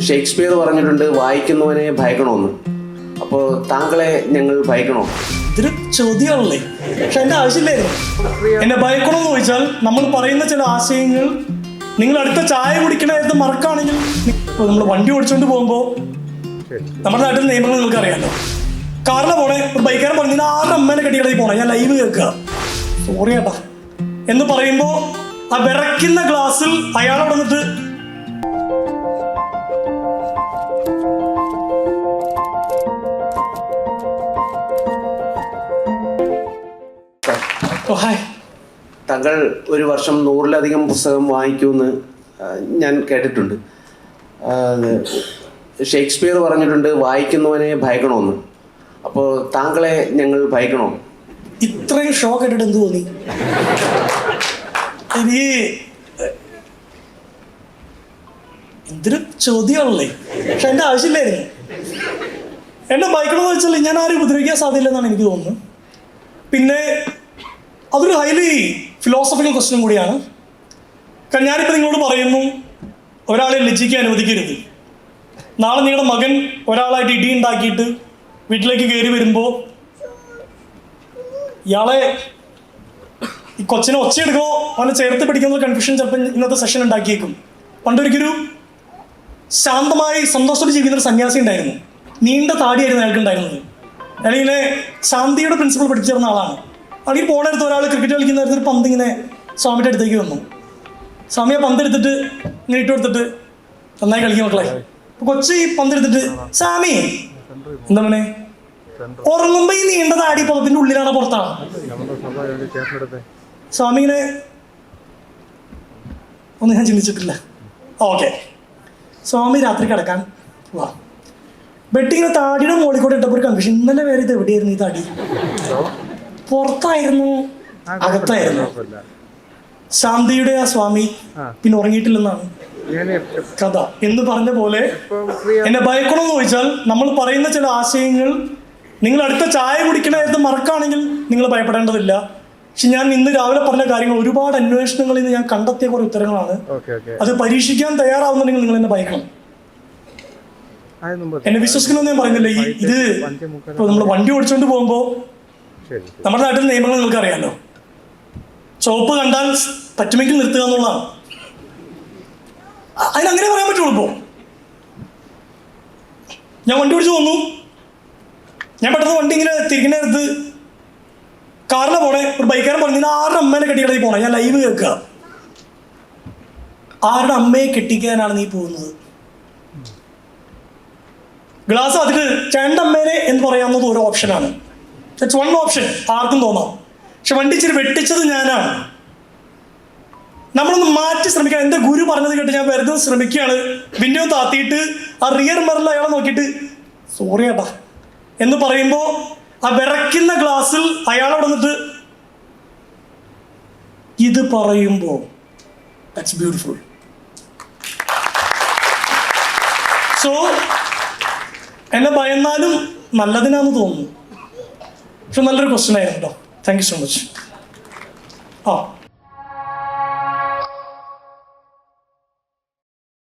Shakespeare പറഞ്ഞിട്ടുണ്ട് വായിക്കുന്നവനെ ഭയക്കണമെന്ന്. അപ്പോ താങ്കളെ ഞങ്ങൾ ഭയക്കണോ? ഇതൊരു ചോദ്യമാണല്ലേ? പക്ഷെ എന്റെ ആവശ്യമില്ലായിരുന്നു. എന്നെ ഭയക്കണമെന്ന് ചോദിച്ചാൽ നമ്മൾ പറയുന്ന ചില ആശയങ്ങൾ നിങ്ങൾ അടുത്ത ചായ കുടിക്കണ നേരത്ത് മറക്കാണെങ്കിൽ നമ്മൾ വണ്ടി ഓടിച്ചുകൊണ്ട് പോകുമ്പോൾ നമ്മുടെ നാട്ടിൽ നിയമങ്ങൾ നിങ്ങൾക്ക് അറിയാമല്ലോ കാറിലെ പോണേ ഒരു ബൈക്കാരൻ പറഞ്ഞു "നീ ആരുടെ അമ്മേനെ കെട്ടിയിടയിൽ പോണേ ഞാൻ ലൈവ് കേൾക്കുക. സോറി ഏട്ടാ. എന്ന് പറയുമ്പോൾ ആ വിറയ്ക്കുന്ന ഗ്ലാസ്സിൽ അയാൾ വന്നിട്ട് താങ്കൾ ഒരു വർഷം നൂറിലധികം പുസ്തകം വായിക്കുമെന്ന് ഞാൻ കേട്ടിട്ടുണ്ട്. ഷേക്സ്പിയർ പറഞ്ഞിട്ടുണ്ട് വായിക്കുന്നവനെ ഭയക്കണമെന്ന് അപ്പോൾ താങ്കളെ ഞങ്ങൾ ഭയക്കണോ? ഇത്രയും ഷോക്ക് ആയിട്ട് എന്ത് തോന്നി? എനിക്ക് എന്തൊരു ചോദ്യമാണല്ലേ? പക്ഷെ എന്റെ ആവശ്യമില്ലായിരുന്നു. എന്നെ ഭയക്കണമെന്ന് വെച്ചാൽ ഞാൻ ആരും ഉപദ്രവിക്കാൻ സാധ്യതയില്ലെന്നാണ് എനിക്ക് തോന്നുന്നത്. പിന്നെ അതൊരു ഹൈലി ഫിലോസഫിക്കൽ ക്വസ്റ്റ്യൻ കൂടിയാണ്. കാരണം ഞാനിപ്പോൾ നിങ്ങളോട് പറയുന്നു ഒരാളെ ലജ്ജിക്കാൻ അനുവദിക്കരുത്. നാളെ നിങ്ങളുടെ മകൻ ഒരാളായിട്ട് ഇടി ഉണ്ടാക്കിയിട്ട് വീട്ടിലേക്ക് കയറി വരുമ്പോൾ ഇയാളെ ഈ കൊച്ചിനെ ഒച്ചയെടുക്കോ അവനെ ചേർത്ത് പിടിക്കുന്ന കൺഫ്യൂഷൻ ചിലപ്പോൾ ഇന്നത്തെ സെഷൻ ഉണ്ടാക്കിയേക്കും. പണ്ടൊരിക്കലൊരു ശാന്തമായി സന്തോഷത്തോടെ ജീവിക്കുന്ന ഒരു സന്യാസി ഉണ്ടായിരുന്നു. നീണ്ട താടിയായിരുന്നു അയാൾക്ക് ഉണ്ടായിരുന്നത്. ഇങ്ങനെ ശാന്തിയുടെ പ്രിൻസിപ്പൾ പഠിച്ചിരുന്ന ആളാണ്. അവിടെ പോണെടുത്ത് ഒരാൾ ക്രിക്കറ്റ് കളിക്കുന്ന ഒരു പന്ത് ഇങ്ങനെ സ്വാമിയുടെ അടുത്തേക്ക് വന്നു. സ്വാമി ആ പന്ത് എടുത്തിട്ട് ഇങ്ങനെ ഇട്ട് കൊടുത്തിട്ട് നന്നായി കളിക്കും മക്കളെ. കൊച്ച് ഈ പന്ത് എടുത്തിട്ട് സ്വാമി എന്താ പറയണേ ഉറങ്ങുമ്പോ ഈ നീണ്ട താടി പുറത്തിന്റെ ഉള്ളിലാണ് പുറത്താണ് സ്വാമി ഇങ്ങനെ ഒന്നും ഞാൻ ചിന്തിച്ചിട്ടില്ല. ഓക്കെ. സ്വാമി രാത്രി കിടക്കാൻ വാ. ബെട്ടിങ്ങനെ താടിയുടെ മുകളിൽ കൂടെ ഇട്ടപ്പോൾ ഒരു കൺഫ്യൂഷൻ ഇന്നലെ വേറെ ഇത് എവിടെയായിരുന്നു ഈ താടി? പുറത്തായിരുന്നു. അകത്തായിരുന്നു. ശാന്തിയുടെ ആ സ്വാമി പിന്നെ ഉറങ്ങിയിട്ടില്ലെന്നാണ് കഥ. എന്ന് പറഞ്ഞ പോലെ എന്നെ ഭയക്കണമെന്ന് ചോദിച്ചാൽ നമ്മൾ പറയുന്ന ചില ആശയങ്ങൾ നിങ്ങൾ അടുത്ത ചായ കുടിക്കണ നേരത്ത് മറക്കാണെങ്കിൽ നിങ്ങൾ ഭയപ്പെടേണ്ടതില്ല. പക്ഷെ ഞാൻ ഇന്ന് രാവിലെ പറഞ്ഞ കാര്യങ്ങൾ ഒരുപാട് അന്വേഷണങ്ങളിൽ നിന്ന് ഞാൻ കണ്ടെത്തിയ കുറെ ഉത്തരങ്ങളാണ്. അത് പരീക്ഷിക്കാൻ തയ്യാറാവുന്നുണ്ടെങ്കിൽ നിങ്ങൾ എന്നെ ഭയക്കണം. എന്നെ വിശ്വസിക്കണമെന്ന് ഞാൻ പറയുന്നില്ല. ഈ ഇത് ഇപ്പൊ നമ്മൾ വണ്ടി ഓടിച്ചോണ്ട് പോകുമ്പോൾ നമ്മുടെ നാട്ടിൽ നിയമങ്ങൾ നിങ്ങൾക്ക് അറിയാമല്ലോ ചുവപ്പ് കണ്ടാൽ പറ്റുമെങ്കിൽ നിർത്തുക എന്നുള്ളതാണ്. അതിനങ്ങനെ പറയാൻ പറ്റുള്ളൂ ഇപ്പോ. ഞാൻ വണ്ടി പിടിച്ചു വന്നു. ഞാൻ പെട്ടെന്ന് വണ്ടി ഇങ്ങനെ തിരിക്കുന്ന അടുത്ത് കാറിലെ പോണേ. ഒരു ബൈക്കാരൻ പറഞ്ഞു "നീ ആരുടെ അമ്മേനെ കെട്ടിക്കളി പോണേ? ഞാൻ ലൈവ് കേൾക്കുക. ആരുടെ അമ്മയെ കെട്ടിക്കാനാണ് നീ പോകുന്നത്? ഗ്ലാസ് അതിൽ അമ്മേനെ എന്ന് പറയാവുന്നത് ഒരു ഓപ്ഷനാണ് ദറ്റ്സ് വൺ ഓപ്ഷൻ ആർക്കും തോന്നാം. പക്ഷെ വണ്ടി ഇച്ചിരി വെട്ടിച്ചത് ഞാനാണ്. നമ്മളൊന്ന് മാറ്റി ശ്രമിക്കാം എന്റെ ഗുരു പറഞ്ഞത് കേട്ട് ഞാൻ വെറുതെ ശ്രമിക്കുകയാണ്. വിൻഡോ താത്തിയിട്ട് ആ റിയർ മെറിൽ അയാളെ നോക്കിയിട്ട് സോറി ഏട്ടാ. എന്ന് പറയുമ്പോൾ ആ വിറയ്ക്കുന്ന ഗ്ലാസ്സിൽ അയാൾ വന്നിട്ട് ഇത് പറയുമ്പോൾ ദാറ്റ്സ് ബ്യൂട്ടിഫുൾ സോ എന്നെ ഭയന്നാലും നല്ലതിനാന്ന് തോന്നുന്നു. പക്ഷെ നല്ലൊരു ക്വസ്റ്റ്യൻ ആയിരുന്നു കേട്ടോ താങ്ക് യു സോ മച്ച് ആ.